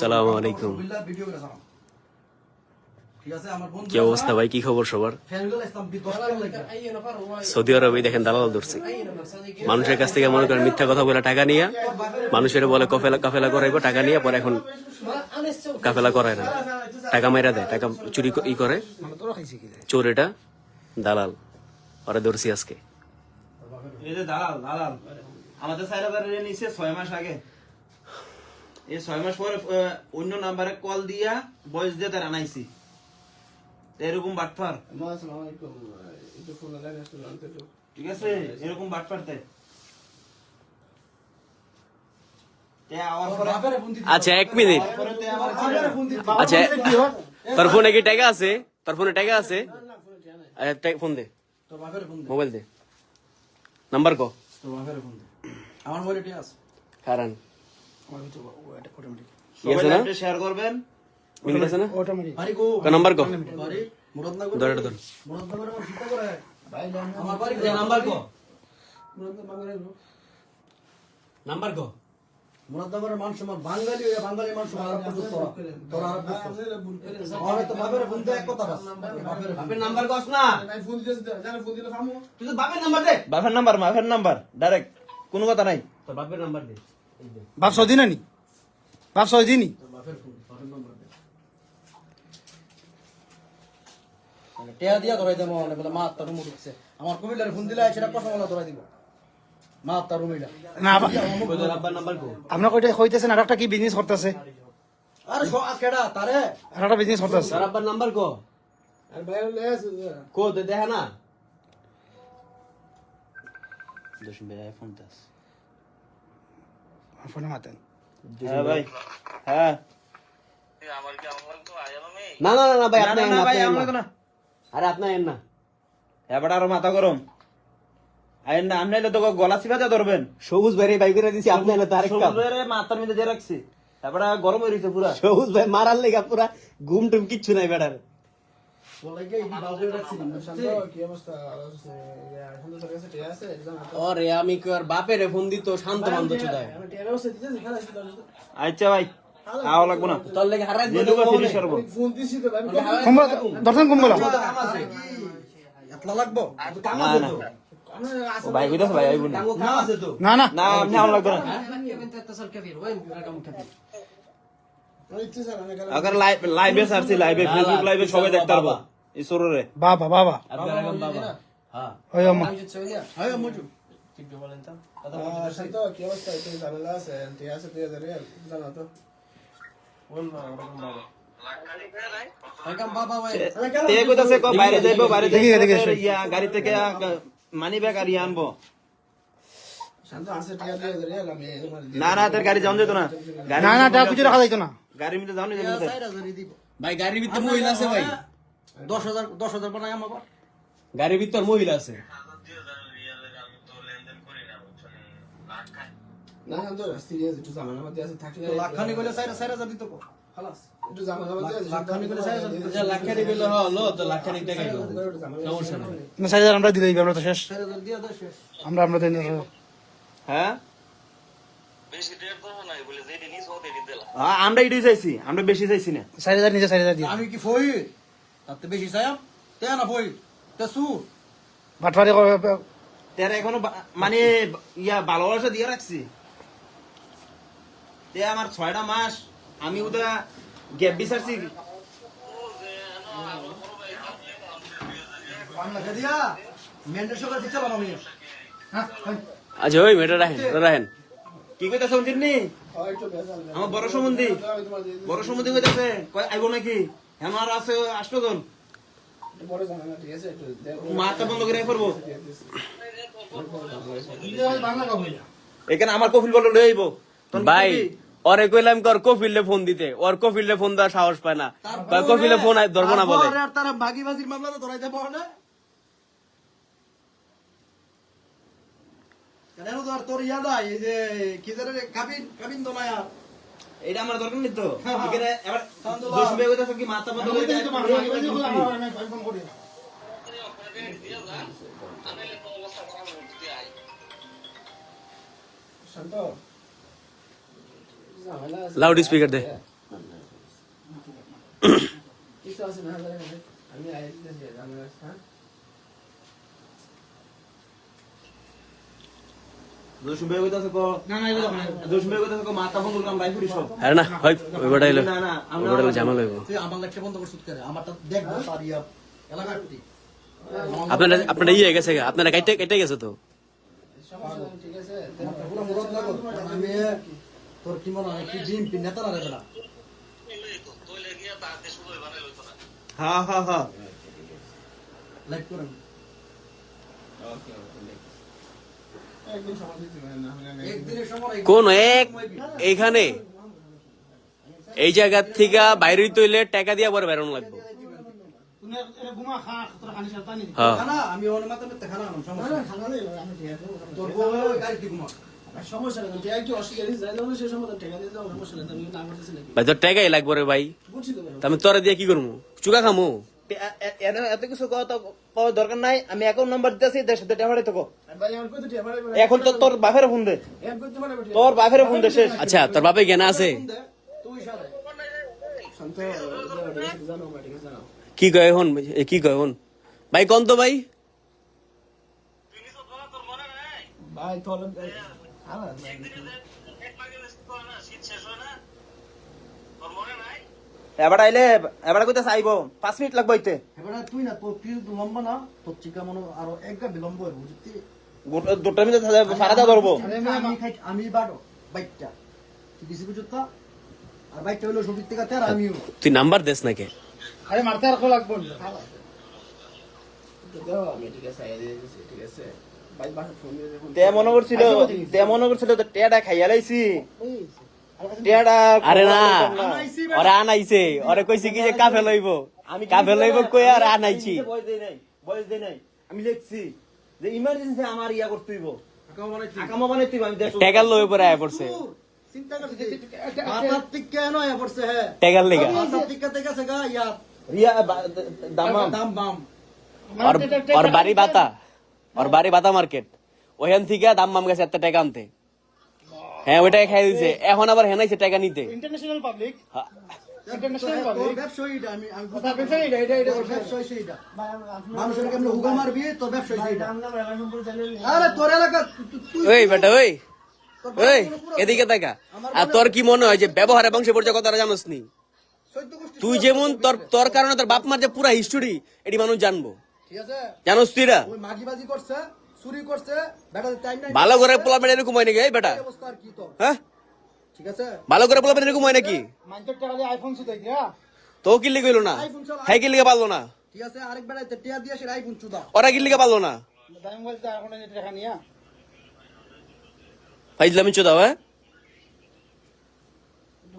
সালামু আলাইকুম। ভিডিও করে সালাম ঠিক আছে? আমার বন্ধু কি অবস্থা ভাই? কি খবর সবার? ফ্যামিলি ইসলাম বি 10 টাকা লাগে সৌদি আরবে দেখেন দালাল ধরছে। মানুষের কাছ থেকে মনে করেন মিথ্যা কথা বলে টাকা নিয়ে মানুষের বলে কফেলা কাফেলা করাইবো টাকা নিয়ে পরে এখন কাফেলা করায় না। টাকা মেরা দেয় টাকা চুরি ই করে। চোর এটা দালাল। ওরা ধরছি আজকে। দালাল দালাল। আমাদের নিচে ছয় মাস আগে এই ছয় মাস পরে আহ, অন্য নাম্বারে কল দিয়া বয়স দিয়ে তার আনাইছি। তো এরকম বাটফার। ঠিক আছে? এরকম বাটফার তে তে আওয়ার পরে বাপেরে ফোন দিতে আচ্ছা এক মিনিট। পরে তে আবার বাপেরে ফোন দিতে আচ্ছা তোর ফোনে কি টাকা আছে? তোর ফোনে টাকা আছে? আচ্ছা, টা- ফোন দে। তোর বাপেরে ফোন দে। মোবাইল দে। নাম্বার ক? তোর বাপেরে ফোন দে। আমার মোবাইলে ঠিক আছে। কারণ শেয়ার করবেন। নাম্বার ক। ধর ধর। নাম্বার কো। নাম্বার ক। মানুষ আমার বাঙালি হয়ে বাঙালি মানুষ আরব তোরা আরব তো বাপেরে ফোন দে কথা বাস। বাপের নাম্বার কস না তুই তো বাপের নাম্বার দে। বাপের নাম্বার বাপের নাম্বার ডাইরেক্ট কোনো কথা নাই। তোর বাপের নাম্বার দে। বাপ সৌদি বাপ নি? বাপের ফোন বাপের নাম্বার দে মানে টেয়া দিয়া ধরাই দেবো মানে বলে মা তার রুমে ঢুকছে আমার কবিলার ফোন দিলে সেটা কথা বলা ধরাই দিব। মা রুমিলা না আবার- তোর আব্বার নাম্বার কো আপনার কইতে কইতেছেন আর একটা কি বিজনেস করতেছে? আরে কেডা? তারে? আর একটা বিজনেস করতেছে। আব্বার নাম্বার কো কো দে দেখা না। দশম ভাই আইফোন দাস ফোনে মাতেন। হ্যাঁ ভাই। হ্যাঁ। না না না ভাই আপনি না, ভাই আমার না। আরে আপনি আইন না। এবার আরও মাথা গরম। আইন না আপনি তো গলা চিপাতে ধরবেন। সবুজ ভাই ভাই করে দিছি আপনি আইন তার সবুজ ভাইয়ের মাথার মধ্যে দিয়ে রাখছি। তারপরে গরম হয়ে গেছে পুরা। সবুজ ভাই মারার লেগা পুরা ঘুম টুম কিচ্ছু নাই বেটার বলে কি এই বাবু রাখছিলাম ওরে আমি কি আর বাপের ফোন দিত? শান্ত মান্ত চুদায়। আচ্ছা ভাই আও লাগবো না? তোর লেগে হারাই দিল যেটুকু ফিনিশ করব কুম্বলা দর্শন কুম্বলা। এতলা লাগবো? না না। ভাই কইতাছে ভাই আইবো না। না। না না। না আপনি আও লাগবো না। আগার লাইভ লাইভে সারছি লাইভে ফেসবুক লাইভে সবাই দেখতে পারব। এই সররে। বাবা বাবা। আপনার এখন বাবা। হ্যাঁ। ওই আমা হ্যাঁ মজু একদম বাবা ভাই। তে কইতাছে ক বাইরে যাইবো বাইরে দেখি, যাইবো। দেখি, ফের ইয়া গাড়ি থেকে মানি ব্যাগ আর ইয়া আনব। না না তোর গাড়ি যাওয়া যেত না। গাড়ি না না কিছু রাখা যাইতো না। গাড়ির মধ্যে যাওয়া না। ভাই গাড়ির ভিতর মহিলা আছে ভাই। দশ হাজার দশ হাজার বানাই আমার গাড়ির ভিতর মহিলা আছে। দিত কো খালাস। দিত হলো তো টাকা সমস্যা নাই। না আমরা আমরা তো শেষ। চার হাজার দিয়ে শেষ। আমরা আমরা দেন হ্যাঁ? আমরা এটাই চাইছি আমরা বেশি চাইছি না। চার হাজার নিজে চার হাজার দিয়ে। আমি কি ফই তাতে বেশি চাইম তে না ফই তে সু বাটবারি তার এখনও মানে ইয়া ভালোবাসা দিয়ে রাখছি তে আমার ছয়টা মাস আমি ওটা গ্যাপ বিচারছি বাংলা দিয়া। মেন্ডের সকাল থেকে চালাম আমি। আচ্ছা ওই মেয়েটা রাখেন রাখেন কি কইতা নি? আমার বড় সম্বন্ধী বড় সম্বন্ধী কইতাছে কয় আইবো নাকি? আমার আছে আষ্ট জন। মাথা বন্ধ করে করব এখানে আমার কফিল বলে লই আইবো। ভাই? ওরে কইলাম কর কফিলে ফোন দিতে। ওর কফিলে ফোন দেওয়ার সাহস পায় না। কফিলে ফোন ধরবো না বলে। আর তারা ভাগি বাজির মামলা তো ধরাইতে পারে না। কেন তো আর তোর ইয়াদ এই যে কি জানে কাবিন কাবিন আর এটা আমার দরকার নেই তো। হ্যাঁ, হ্যাঁ। এখানে এবার আলহামদুলিল্লাহ। দোষ বেয়ে কইতাছে কি মাথা বন্ধ করে লাউড স্পিকার দে। না না এগুলো না জসিম ভাই কইতাছে কো মাথা ফোন করলাম রাইফুরি সব আরে না হয় ওই বড় হইল না, না, আমরা- ওই বড় হইল ঝামেলা হইব তুই আমার লেকচার বন্ধ করছিস কেন আমারটা দেখব তার ইয়া এলাকার প্রতি আপনারা আপনারা ইয়ে গেছে আপনারা কেটে কেটে গেছে তো। তোর কি মনে হয় কি বিএনপি নেতা না রে বেটা হ্যাঁ হ্যাঁ হ্যাঁ লাইক করেন। একদিনের সময় কোন এক এইখানে এই জায়গার থেকে বাইরে তৈলে টাকা দিয়া পরে বেরোনো লাগবে। হ্যাঁ। ভাই, তোর টাকাই লাগবে রে ভাই। আমি তোরা দিয়ে কি করব চুকা খামু? কিছু নাই আমি নাম্বার দিতেছি সাথে করে এখন তো ফোন দে ফোন দে শেষ আচ্ছা বাপে আছে কি কয় কি কয় ভাই কোন তো ভাই ভাই তোলে আলা এবার আইলে এবার কইতাছে আইবো পাঁচ মিনিট লাগবে হইতে এবার তুই না তোর তো লম্বা না তোর চিকা মনে আরও এক গা বিলম্ব হইব বুঝতি দুটা মিনিট সারাটা ধরবো আমি খাই আমি বাড়ো বাইকটা তুই কিছু বুঝত আর বাইকটা হইল সবির থেকে তের আমিও। তুই নাম্বার দেস নাকি? আরে মারতে আর কো লাগবো না। দাও আমি ঠিক আছে আইয়া ঠিক আছে। ভাই বাসা ফোন দিয়ে দেখুন তে মনে করছিল তে মনে করছিল তো টেয়াটা খাইয়া লাইছি। আরে না ওরে আনাইছে ওরে কইছে কি যে কাফে লইব কাফে লইব কই আর আনাইছি। বয়স দেই নাই বয়স দেই নাই। আমি লিখছি যে ইমার্জেন্সি আমার ইয়া করতে হইব। আকামা বানাইতে হইব। আমি দেশ টাকার লই পরে আয় পড়ছে। চিন্তা করছিস মাথার থেকে কেন আয়া পড়ছে হ্যাঁ টাকার লেগা। মাথার থেকে থেকে আছে গা ইয়া। রিয়া বা- দামাম দাম বাম। ওর ওর বাড়ি বাতা। ওর বাড়ি বাতা মার্কেট। ওখান থেকে দাম মাম গেছে এত টাকা আনতে। হ্যাঁ ওইটাই খাই দিছে। এখন আবার হেনাইছে টাকা নিতে। ইন্টারন্যাশনাল পাবলিক হ্যাঁ। তুই ওই বেটা ওই। ওই এদিকে দেখা আর তোর কি মনে হয় যে ব্যবহারে বংশে পরিচয় কথা জানোস নি? তুই যেমন তোর তোর কারণে তোর বাপ মার যে পুরা হিস্টোরি এটি মানুষ জানব। ঠিক আছে? জানোস তুই না মাগিবাজি করছে। চুরি করছে বেটা টাইম নাই। ভালো করে পোলাপেন এরকম হয় নাকি? এই বেটা। এই অবস্থা আর কি তোর? হ্যাঁ? ঠিক আছে? ভালো করে পোলাপেন এরকম হয় নাকি? মাইন্ডের টাকা দিয়ে আইফোন সুদাই দিয়া তো কি লিখে হইল না? হ্যাঁ কি লিখে পারল না। ঠিক আছে আরেক বেড়া টিয়া দিয়ে সে আইফোন চুদা। ওরা কি লিখে পারল না। দাম বলতে এখন এই টাকা নিয়া। ফাইজলামি চোদাও হ্যাঁ?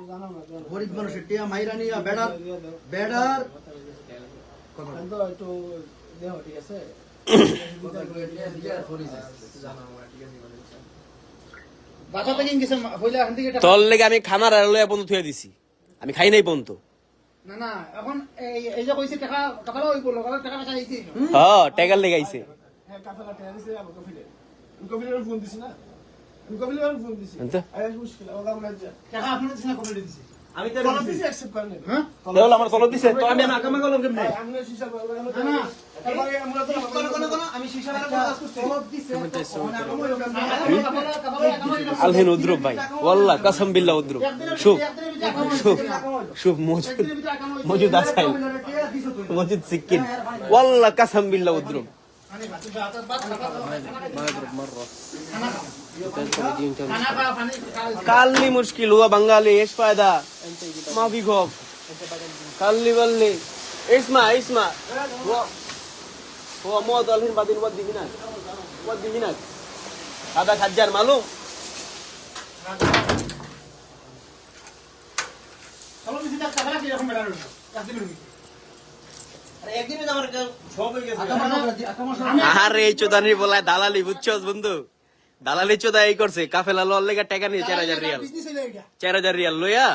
জানো না জানো। গরিব মানুষের টিয়া মাইরা নিয়া বেড়ার বেড়ার তো একটু দেহ ঠিক আছে? তোর লেগে আমি খানার আড়ালে পর্যন্ত থুয়ে দিছি। আমি খাই নাই পর্যন্ত না না এখন এই এই যে কইছে টাকা টাকাও হইব লগালে টাকা পয়সা আইছে হ্যাঁ টাকার লেগে আইছে। হ্যাঁ আমি তো হ্যাঁ? আমার তলব দিছে আমি আকামা করলাম কেমনে? আলহেন উদ্রুপ ভাই। ওয়াল্লাহ, কাসম বিল্লা উদ্রুপ শুভ শুভ শুভ মজুদ। মজুদ আসাইল। মজুদ সিকিম ওয়াল্লাহ, কাসম বিল্লা উদ্রুপ কাল্লি মুশকিল, হুয়া বাঙালি, এস ফায়দা। মাফি খব কাল্লি বললি ইসমা ইসমা هو هو موت الحين بعدين ودي هناك ودي هناك هذا حجار معلوم চলো দিছি টাকা টাকা কি রকম বেড়ানো একদিন একদিন আমার সব হয়ে গেছে আকামা না দি আকামা সব আরে এই চোদানি বলায় দালালি বুঝছস বন্ধু দালালি চোদা এই করছে কাফেলা লর লেগে টাকা নিয়ে চার হাজার রিয়াল বিজনেস হইলো এটা চার হাজার রিয়াল লইয়া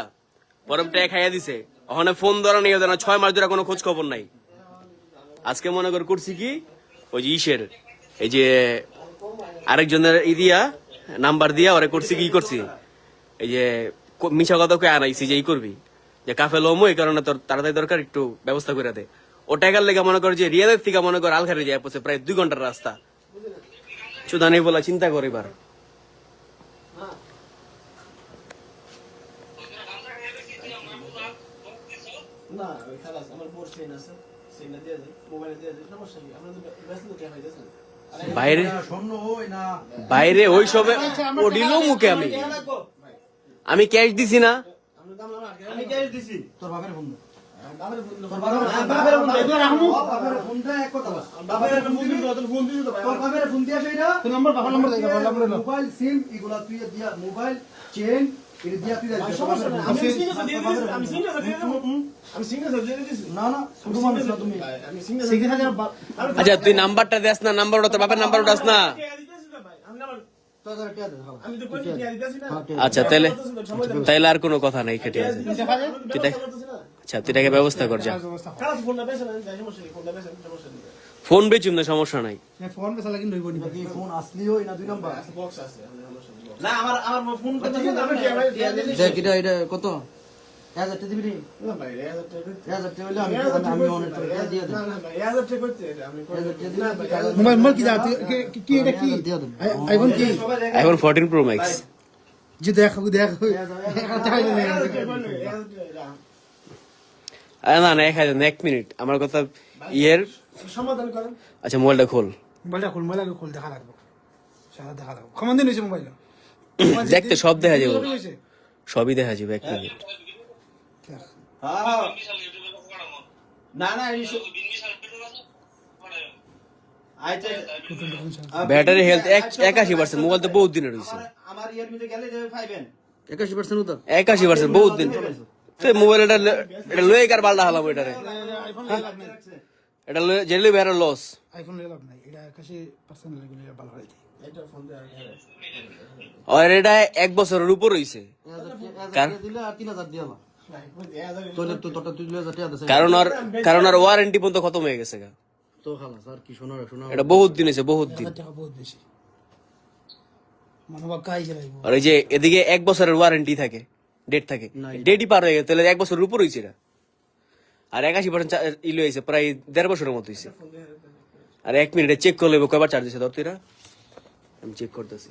পরম টাকা খাইয়া দিছে ওখানে ফোন ধরা নিয়ে দেয় না ছয় মাস ধরে কোনো খোঁজ খবর নাই আজকে মনে কর করছি কি? ওই যে ইসের, এই যে আরেকজনের ই দিয়া, নাম্বার দিয়া ওরে করছি কি করছি? এই যে মিছা কথা কই আনাইছি যে এই করবি। যে কাফে লমো, এই কারণে তোর তাড়াতাড়ি দরকার একটু ব্যবস্থা করে দে। ও টাকার লেগে মনে কর যে রিয়াদের থেকে মনে কর আলখারে যায় পড়ছে প্রায় দুই ঘণ্টার রাস্তা। সুদা নেই বলা, চিন্তা করে এবার। না ওই খালাস আমার বোর চেন আছে চেনটা দিয়ে দেয় মোবাইলে দিয়ে দেয় সমস্যা কি? আমরা তো ব্যস্ত তো টাকা পাইতেছেন বাইরে ওই বাইরে ওই সবে ও দিল মুখে আমি। আমি ক্যাশ দিছি না। আমি ক্যাশ দিছি। তোর বাপের ফোন মোবাইল সিম এগুলা তুই দিয়া মোবাইল চেন আচ্ছা তুই নাম্বারটা দেস না নাম্বার ওটা তোর বাপের নাম্বার ওটাস না। হ্যাঁ, দে। আচ্ছা তাহলে তাইলে আর কোনো কথা নাই কেটে আচ্ছা তুই এটাকে ব্যবস্থা কর যা। ফোন বেচুম না সমস্যা নাই। হ্যাঁ, ফোন পেছা লাগি নইব নি এটা কি ফোন আসলিও না দুই নাম্বার। বক্স আছে আমাদের সমস্যা নেই না আমার ফোন করতে দিছি। দেখ এটা এটা কত? নি? না এক হাজার এক আইফোন ফোরটিন প্রো। ম্যাক্স যে দেখ দেখ না না হাজার মিনিট। আমার কথা ইয়ের সমাধান করেন। আচ্ছা মোবাইলটা খোল। মোবাইলটা খোল মোবাইল খোল দেখা লাগবে। সারা দেখা লাগবে। কমান দিন হয়েছে মোবাইল দেখতে সব দেখা যাবে। সবই দেখা যাবে এক মিনিট। হ্যাঁ হ্যাঁ সব- আচ্ছা ব্যাটারি হেলথ একাশি পার্সেন্ট মোবাইল তো বহুত দিনের রয়েছে একাশি পার্সেন্ট উতার একাশি পার্সেন্ট বহুত দিন। তো মোবাইল এটা এটা লয়ে কার বালটা হালাম এটারে? এটা লয়ে জেলে বেড়া লস আইফোন লয়ে লাভ নাই এটা একাশি পার্সেন্ট ভালো হয় আর এটা এক বছরের উপর হইছে। কারণ? আর কারণ আর ওয়ারেন্টি পর্যন্ত খতম হয়ে গেছে গা। তো খালাস আর কি শোনো রে, এটা বহুত দিন হয়েছে বহুত দিন। বহুত বেশি। মানবা কাজ লাগবে আর এই যে এদিকে এক বছরের ওয়ারেন্টি থাকে ডেট থাকে ডেটই পার হয়ে গেছে তাহলে এক বছরের উপর হয়েছে এটা। আর একাশি পার্সেন্ট ইলো হয়েছে প্রায় দেড় বছরের মতো হয়েছে আর এক মিনিটে চেক করলে কয়বার চার্জ দিছে ধর তুইরা আমি চেক করতেছি।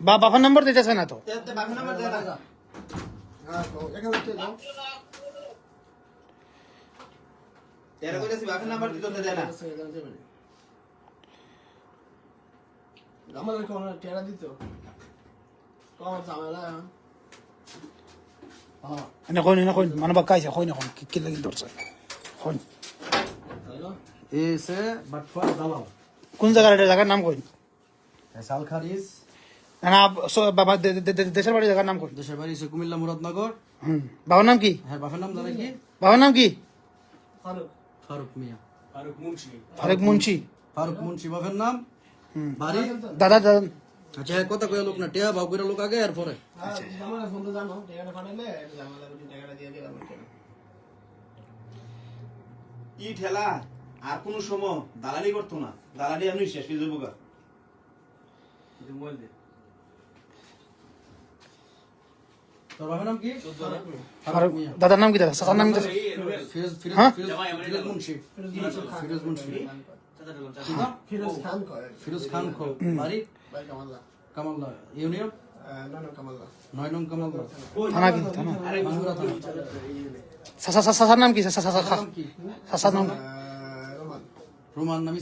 বা বাবার নম্বর দিতেছে না তো? বাকি নাম্বার দেন না হ্যাঁ তো এক হাজার টাকা তেরো কইতেছি বাকি নাম্বার দিতে দেয় না আমাদের কোন টেরা দিত। কম ঝামেলা। এখন। এনে কই না কই মানবা কাজ কই না কোন কি কি লাগি ধরছে কই এসে বাটফার দালাল কোন জায়গার এটা জায়গার নাম কই সাল খারিজ না বাবা দেশের বাড়ি জায়গার নাম কই দেশের বাড়ি এসে কুমিল্লা মুরাদনগর হুম বাবার নাম কি হ্যাঁ বাপের নাম জানে কি বাবার নাম কি ফারুক ফারুক মিয়া ফারুক মুন্সি ফারুক মুন্সি বাপের নাম বাড়ি দাদা দাদা আচ্ছা কথা কয়ে লোক না টিয়া বাবু লোক আগে আর পরে। করে দিয়ে দিলাম ই ঠেলা আর কোন সময় দালালি করতো না। দালালি আমি শেষ করে দেবো দাদার নাম কি দাদা? সাসার নাম কি দাদা? ফিরোজ ফিরোজ? ফিরোজ ফিরোজ মুন্সি। ফিরোজ মুন্সি। ফিরোজ খান কয়? ফিরোজ খান বাড়ি? ভাই কামাল্লা। ইউনিয়ন? নাম কি? নাম রোমান নামি।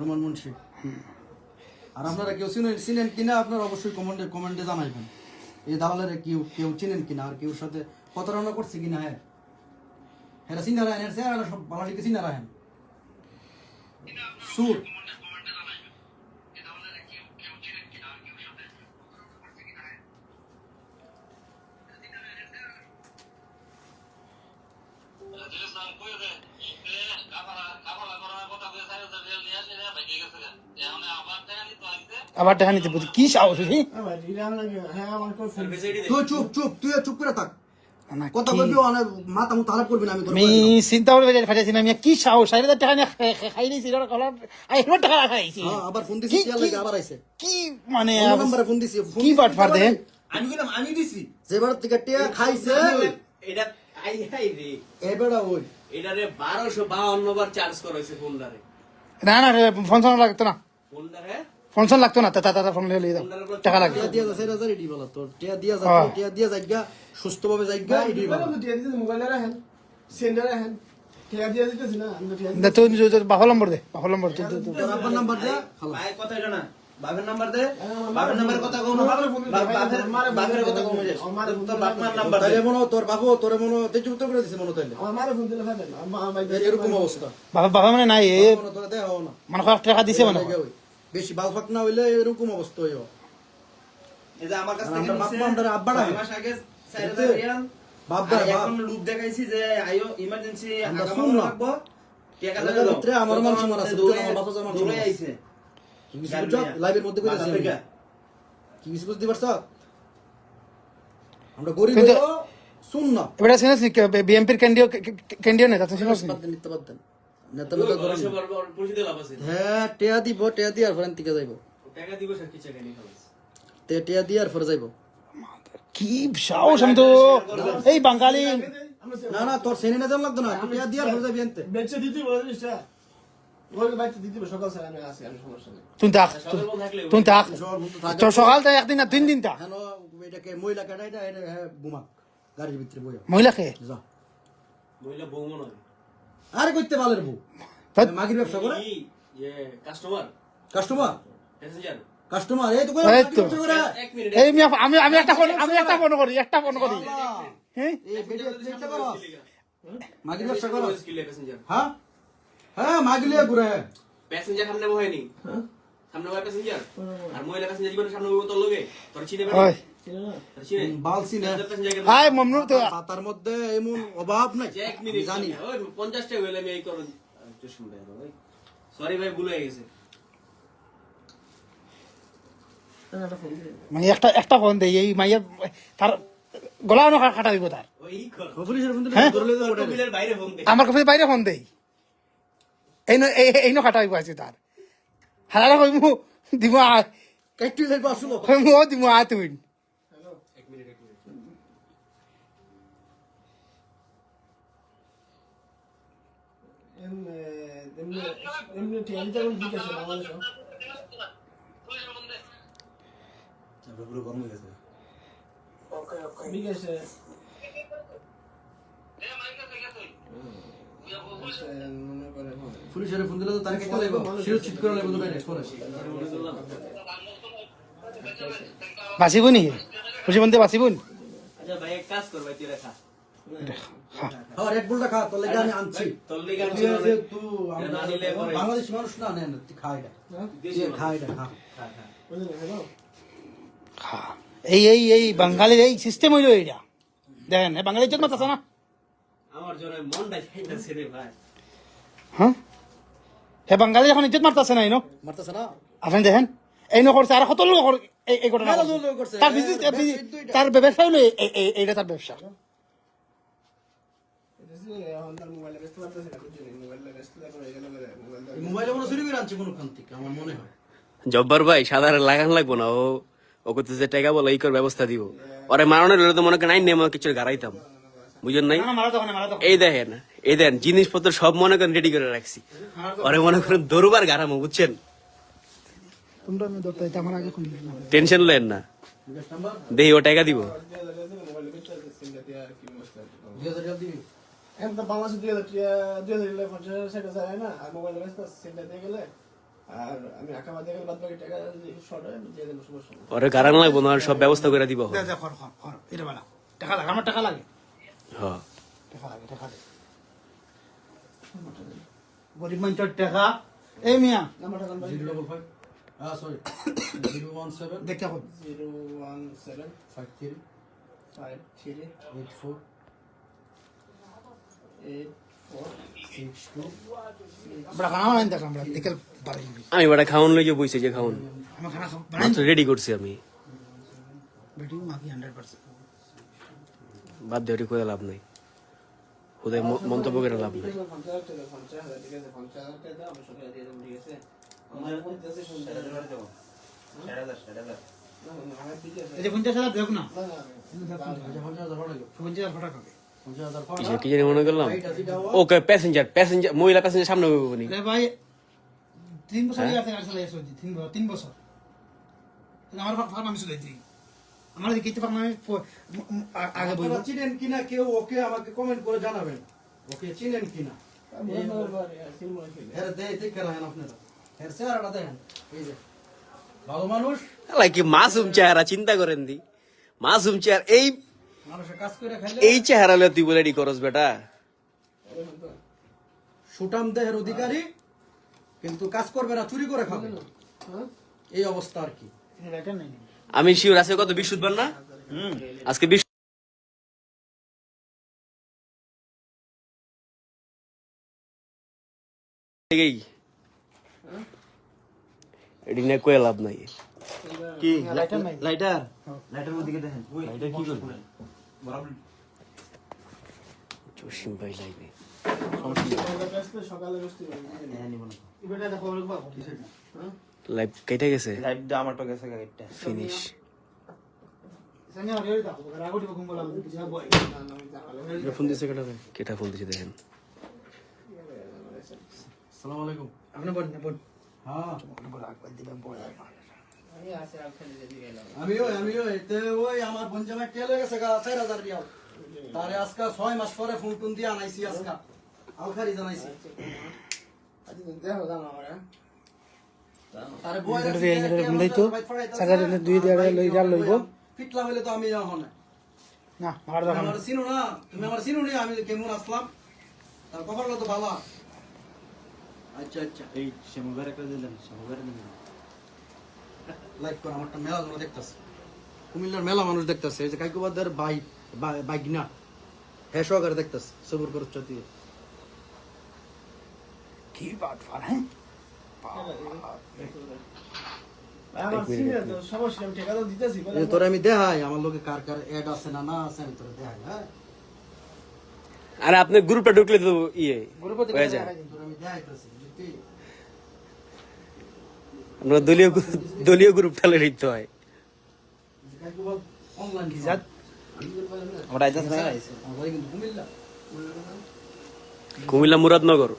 রোমান। মুন্সি। আর আপনারা কেউ চিনেন চিনেন কিনা আপনারা অবশ্যই কমেন্টে কমেন্টে জানাইবেন। এই দালালের কেউ কেউ চিনেন কিনা আর কেউ সাথে প্রতারণা করছে কিনা হ্যাঁ? হ্যাঁ চিনা রাখেন হ্যাঁ সব বালাটিকে চিনা রাখেন। সুর। আবার দেখা নিতে বলছি। কি সাহস তুই চুপ চুপ তুই চুপ করে থাক। কথা বলবি মাথা মুথা হারাপ করবি না আমি আমি চিন্তা করে বেজায় ফাটাইছি না আমি কি সাহস? হাজার টাকা নিয়ে খা- খাই নিয়েছি এবার কলার আই এবার টাকা খাইছি হ্যাঁ, আবার ফোন দিছি কি- আবার আইছে। মানে অন্য ফোন দিছি কি বাট ফার টিয়া আমি বললাম আমি দিছি। যেবার থেকে টিয়া খাইছে। এটা আই হাই রে। এবারে ওই। এটারে বারোশো বাউন্ন বার চার্জ করেছে ফোনটারে না না ফোন লাগতো না। ফোনটারে ফোন লাগতো না তা তা ফোন লিয়ে দাও টাকা টিয়া দিয়া যাচ্ছে হাজার এডি বলা তোর। টিয়া দিয়া হ্যাঁ। টিয়া দিয়া যাইগা সুস্থভাবে যাইগা এডি বলা। মোবাইলে রাখেন সেন্টারে রাখেন ঠিকা দিয়ে দিতেছি না দে তুই বাহল নম্বর দে বাহল নম্বর তুই আব্বার নাম্বার দিয়া খালাস। ভাইয়ের কথা এটা না। বাপের নাম্বার দে। বাপের নাম্বার কথা কোন বাপের বাপের কথা কোন তোর বাপ মার নাম্বার দে। তাইলে মনে তোর বাবু তোরে মনে হয় তেজ উত্তর করে দিছে মনে তাইলে। আমার মারে ফোন দিলে ফাটেন আমার এরকম অবস্থা। বাবা বাবা মানে নাই এ মনে তোরা দেয়া হও না। মানে কয়েক টাকা দিছে মানে বেশি বাল ফাক না হইলে এরকম অবস্থা হইব। এই যে আমার কাছ থেকে বাপ মামটারে আব্বা ডাকে। মাস আগে চার বুঝতে? হাজার রিয়াল। বাপ বাপ। এখন লুক দেখাইছি যে আইও ইমার্জেন্সি আগামী না। রাখব। টাকা এলাকার আমার মান সম্মান আছে, দৌড়ে আইছে। কি কিছু বুঝছ লাইভের মধ্যে কইতাছি কিছু বুঝতে পারছ আমরা গরিব বিএমপির কেন্দ্রীয় কেন্দ্রীয় নেতা। নেতা মেতা ধরেন হ্যাঁ টেয়া দিব টেয়া দিয়ে আর ফরেন থেকে যাইব। টাকা দিব স্যার কিছু টাকা তে টেয়া দিয়ে আর ফরে যাইব। কি সাহস আমি তো এই বাঙালি। না না তোর সেনে না দেন লাগতো না। টেয়া দিয়ে আর ফরে যাবি এনতে। বেচে দিতে থাক থাক তোর সকাল থেকে একদিন না তিন দিন থাক হ্যাঁ গাড়ির ভিতরে মহিলাকে মহিলা বউ মনে হয় আরে বউ মাগির ব্যবসা করে কাস্টমার কাস্টমার প্যাসেঞ্জার কাস্টমার এই তো করে এই আমি আমি একটা ফোন আমি একটা ফোন করি একটা ফোন করি। হ্যাঁ? মাগির ব্যবসা করো। হ্যাঁ? হ্যাঁ মাগিলিয়া ঘুরে। প্যাসেঞ্জার সামনে বহেনি। সামনে বহে প্যাসেঞ্জার আর মহিলা প্যাসেঞ্জার জীবনে সামনে বহে তোর লগে? তোর চিনে পাতার মধ্যে এমন অভাব নাই? জানি। হইলে আমি এই সরি ভাই ভুল হয়ে গেছে। মানে একটা একটা ফোন দেই এই মাইয়া তার গলা না কাটা দিব তার। ওই কর। পুলিশের বন্ধু হ্যাঁ? আমার কাছে বাইরে ফোন দেই। এই ন এই ন কাটা দিব আছে তার হারালা কই মু দিব আ কাইটি যাইবা আসলো কই মু দিব আ তুই ঠিক আছে বাংলাদেশে পুরো গরম হয়ে গেছে বিকাশে মনে করে হয়। পুলিশের ফোন দিলে তো তার কেটে লাগবে শিরো চিট করে লাগবে ডাইরেক্ট করে বাঁচিব নি খুশি বন্ধে বাঁচিব নি আচ্ছা ভাই এক কাজ কর ভাই তুই রেখা। হ্যাঁ। বাংলাদেশি মানুষ না নেন হ্যাঁ। এই এই এই বাঙালির এই সিস্টেম হইল এইটা। দেখেন এই বাঙালি ইজ্জত মাতাছে না? আমার জন্য মনটা খাইতেছে রে ভাই। হ্যাঁ? হে বাঙালি এখন ইজ্জত মারতাছে না এই ন? মারতেছে না? আপনি দেখেন এই করছে আর কত লোক এই এই ঘটনা। তার বিজনেস ব্যবসা তার ব্যবসা হলো এই- এই- এই- এইটা তার ব্যবসা। মনে মনে হয়। জব্বার ভাই সাধারণ লাগান লাগবো না ও ও করতেছে টাকা বলে এই কর ব্যবস্থা দিব। ওরে মারানোর হলে তো মনে করেন আইন নেমে কিছু গাড়াইতাম। বুঝেন নাই? এই দেখেন এই দেন জিনিসপত্র সব মনে করেন রেডি করে রাখছি। ওরে মনে করেন দরবার গারামো বুঝছেন? টেনশন লেন না। দেই ও টাকা দিব। ওরে গারান লাগবো না সব ব্যবস্থা করে দিব। টাকা লাগে আমার টাকা লাগে। হ্যাঁ। টাকা টাকা গরিব মানুষের টাকা এই মিয়া। নাম্বারটা জানবা জিরো ডবল ফাইভ হ্যাঁ সরি জিরো ওয়ান সেভেন। দেখতে হবে zero one seven five three five three eight four eight four six two. আমরা খানা বানাই দেখলাম আমরা দেখে বাড়ি আমি বেটা খাওয়ান লইয়ে বইছে যে খাওয়ান আমি খানা খাব রেডি করছি আমি। বেটি হান্ড্রেড পার্সেন্ট বাদ দিয়ে ওটি করে লাভ নাই। হুদয় মন্তব্য করে লাভ নাই। কি জানি মনে করলাম? এইটা যেটা হওয়া, ওকে প্যাসেঞ্জার প্যাসেঞ্জার মহিলা প্যাসেঞ্জার সামনে বইব নি। রে ভাই তিন বছর তিন বছর। আমার ফার্ম আমি চলাইছি আমার দিকে ফার্ম আমি আগে আপনারা চিনেন কিনা কেউ ওকে আমাকে কমেন্ট করে জানাবেন। ওকে চিনেন কিনা? চেহারাটা দেখেন। ভালো মানুষ। কি মাসুম চেহারা চিন্তা করেন দি। মাসুম চেহারা এই মানুষের কাজ করে এই চেহারা তুই বলে করস বেটা। সুটাম দেহের অধিকারী কিন্তু কাজ করবে না চুরি করে খাবে। হ্যাঁ? এই অবস্থা আর কি। আমি শিওর আজকে কত বিশুদ্ধবার না? হুম। আজকে বিশ কয়ে লাভ নাই। কি? লাইটার লাইটার লাইটার ওদিকে দেখেন। লাইটার কি করবে? জসিম ভাই লাইনে সকালে? হ্যাঁ নিব না। দেখো লাইভ কেটে গেছে? লাইভ দা আমার তো গেছে গাড়িটা ফিনিশ। ফোন দিছে কেটা কেটা ফোন দিছে দেখেন। সালাম আলাইকুম আপনি বল না বল হ্যাঁ। বল আকবার দিবেন বল। আমিও আমিও এতে ওই আমার বঞ্জামা টেল হয়ে গেছে গা চার হাজার রিয়াল। তারে আজকা ছয় মাস পরে ফোন টোন দিয়ে আনাইছি আজকা। আলখারি জানাইছি। আচ্ছা, দেখো, জানো আমার, ফিটলা হইলে তো আমি এখন। না মার আমার চিনো না তুমি আমার চিনো নি আমি কেমন আসলাম? তার কপালটা তো ভালো। আচ্ছা আচ্ছা। এই শ্যামুগার একটা দিলেন শ্যামুগার দিলেন লাইক কর আমারটা মেলা জমা দেখতেছে। কুমিল্লার মেলা মানুষ দেখতেছে এই যে কাইকুবাদের ভাই বাইক না হ্যাঁ সহকারে দেখতেছে সবুর করে চতি কি বাট ফার হ্যাঁ? তোরে আমি দেখাই আমার লোকে কার কার অ্যাড আছে না না আছে আমি তোরে দেখাই হ্যাঁ? আরে আপনি গ্রুপটা ঢুকলে তো ইয়ে হয়ে যায়। আমরা দলীয় দলীয় গ্রুপ ঠালে দিতে হয়। কাইকুবাদ অনলাইন যাত। আমরা আইতাছ না। আইছে আমার কিন্তু কুমিল্লা। কুমিল্লা মুরাদনগর।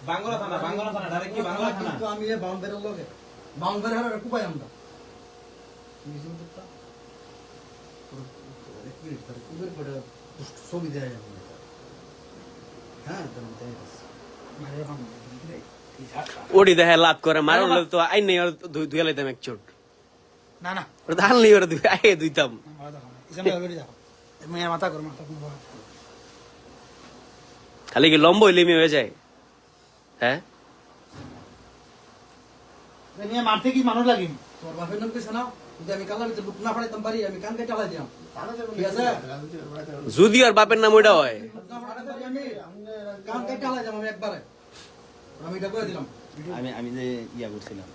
হ্যাঁ। ওডি দেখে লাভ করে মারণ তো আইন নেই দুই লাইতাম এক চোট। না না। ওটা ধান নেই ওরা দুই আগে দুইতাম মার দেখো ইসামে অলরেডি দেখো। মেয়ের মাথা করো মাথা খালি কি লম্ব হইলে মেয়ে হয়ে যায়? হ্যাঁ? মারতে কি মানুষ লাগি? তোমার বাপের নাম কইছে না যদি আমি কালার ভিতরে বুক না আমি কান কেটে চালাই দিলাম ঠিক আছে? যদি আর বাপের নাম ওইটা হয়। আমি আমি যে ইয়া করছিলাম।